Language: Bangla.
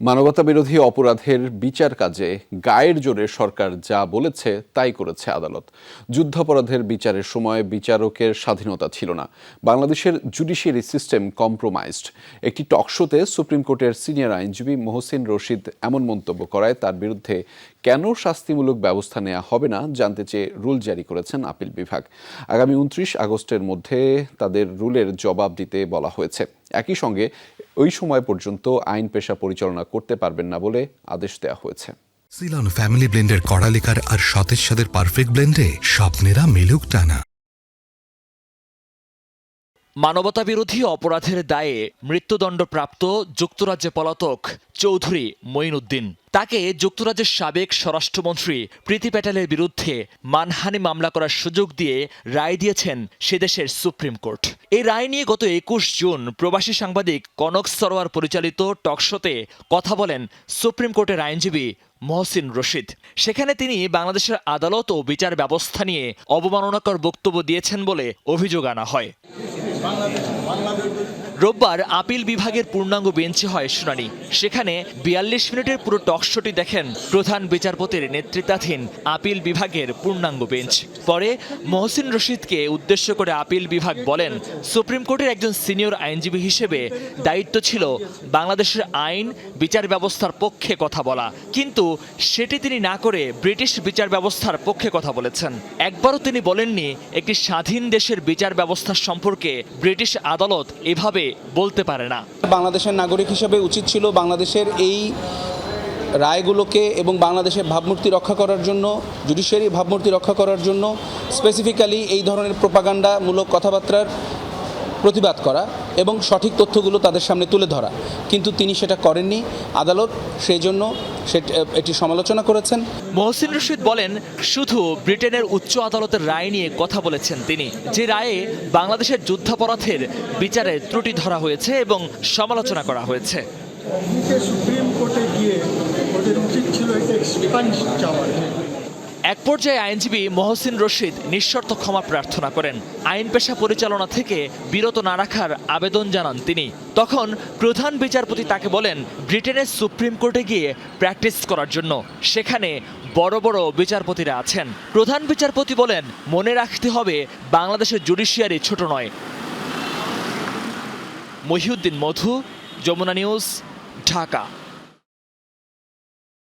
মানবতা বিরোধী অপরাধের বিচার কাজে গায়ের জোরে সরকার যা বলেছে তাই করেছে আদালত। যুদ্ধাপরাধের বিচারের সময় বিচারকের স্বাধীনতা ছিল না। বাংলাদেশের জুডিশিয়ারি সিস্টেম কম্প্রোমাইজড। একটি টকশোতে সুপ্রিম কোর্টের সিনিয়র আইনজীবী মোহসিন রশিদ এমন মন্তব্য করায় তার বিরুদ্ধে কেন শাস্তিমূলক ব্যবস্থা নেওয়া হবে না জানতে চেয়ে রুল জারি করেছেন আপিল বিভাগ। আগামী উনত্রিশ আগস্টের মধ্যে তাদের রুলের জবাব দিতে বলা হয়েছে। একই সঙ্গে ওই সময় পর্যন্ত আইন পেশা পরিচালনা করতে পারবেন না বলে আদেশ দেওয়া হয়েছে। সিলন ফ্যামিলি ব্লেন্ডের কড়ালিকার আর সতেজ সাদের পারফেক্ট ব্লেন্ডে স্বপ্নেরা মিলুক টানা। মানবতা বিরোধী অপরাধের দায়ে মৃত্যুদণ্ডপ্রাপ্ত যুক্তরাজ্যে পলাতক চৌধুরী মঈনুদ্দিন। তাকে যুক্তরাজ্যের সাবেক স্বরাষ্ট্রমন্ত্রী প্রীতি প্যাটেলের বিরুদ্ধে মানহানি মামলা করার সুযোগ দিয়ে রায় দিয়েছেন সেদেশের সুপ্রিম কোর্ট। এই রায় নিয়ে গত একুশ জুন প্রবাসী সাংবাদিক কনক সরোয়ার পরিচালিত টকশোতে কথা বলেন সুপ্রিম কোর্টের আইনজীবী মহসিন রশিদ। সেখানে তিনি বাংলাদেশের আদালত ও বিচার ব্যবস্থা নিয়ে অবমাননাকর বক্তব্য দিয়েছেন বলে অভিযোগ আনা হয়। বাংলাদেশ বাংলাদেশ রোববার আপিল বিভাগের পূর্ণাঙ্গ বেঞ্চে হয় শুনানি। সেখানে বিয়াল্লিশ মিনিটের পুরো টকশোটি দেখেন প্রধান বিচারপতির নেতৃত্বাধীন আপিল বিভাগের পূর্ণাঙ্গ বেঞ্চ। পরে মহসিন রশিদকে উদ্দেশ্য করে আপিল বিভাগ বলেন, সুপ্রিম কোর্টের একজন সিনিয়র আইনজীবী হিসেবে দায়িত্ব ছিল বাংলাদেশের আইন, বিচার ব্যবস্থার পক্ষে কথা বলা। কিন্তু সেটি তিনি না করে ব্রিটিশ বিচার ব্যবস্থার পক্ষে কথা বলেছেন। একবারও তিনি বলেননি, একটি স্বাধীন দেশের বিচার ব্যবস্থা সম্পর্কে ব্রিটিশ আদালত এভাবে বলতে পারে না। বাংলাদেশের নাগরিক হিসেবে উচিত ছিল বাংলাদেশের এই রায়গুলোকে এবং বাংলাদেশের ভাবমূর্তি রক্ষা করার জন্য জুডিশিয়ারি ভাবমূর্তি রক্ষা করার জন্য স্পেসিফিক্যালি এই ধরনের প্রোপাগান্ডামূলক কথাবার্তার প্রতিবাদ করা এবং সঠিক তথ্যগুলো তাদের সামনে তুলে ধরা। কিন্তু তিনি সেটা করেননি আদালত, সেই জন্য সে এটি সমালোচনা করেছেন। মহসিন রশিদ বলেন শুধু ব্রিটেনের উচ্চ আদালতের রায় নিয়ে কথা বলেছেন তিনি। যে রায়ে বাংলাদেশের যুদ্ধাপরাধের বিচারে ত্রুটি ধরা হয়েছে এবং সমালোচনা করা হয়েছে। নিচে সুপ্রিম কোর্টে গিয়ে ওদের উচিত ছিল এক্সপান্স চাওয়ার এক পর্যায়ে আইনজীবী মহসিন রশিদ নিঃশর্ত ক্ষমা প্রার্থনা করেন। আইন পেশা পরিচালনা থেকে বিরত না রাখার আবেদন জানান তিনি। তখন প্রধান বিচারপতি তাকে বলেন, ব্রিটেনের সুপ্রিম কোর্টে গিয়ে প্র্যাকটিস করার জন্য। সেখানে বড় বড় বিচারপতিরা আছেন। প্রধান বিচারপতি বলেন, মনে রাখতে হবে, বাংলাদেশের জুডিশিয়ারি ছোট নয়। মহিউদ্দিন মধু, যমুনা নিউজ, ঢাকা।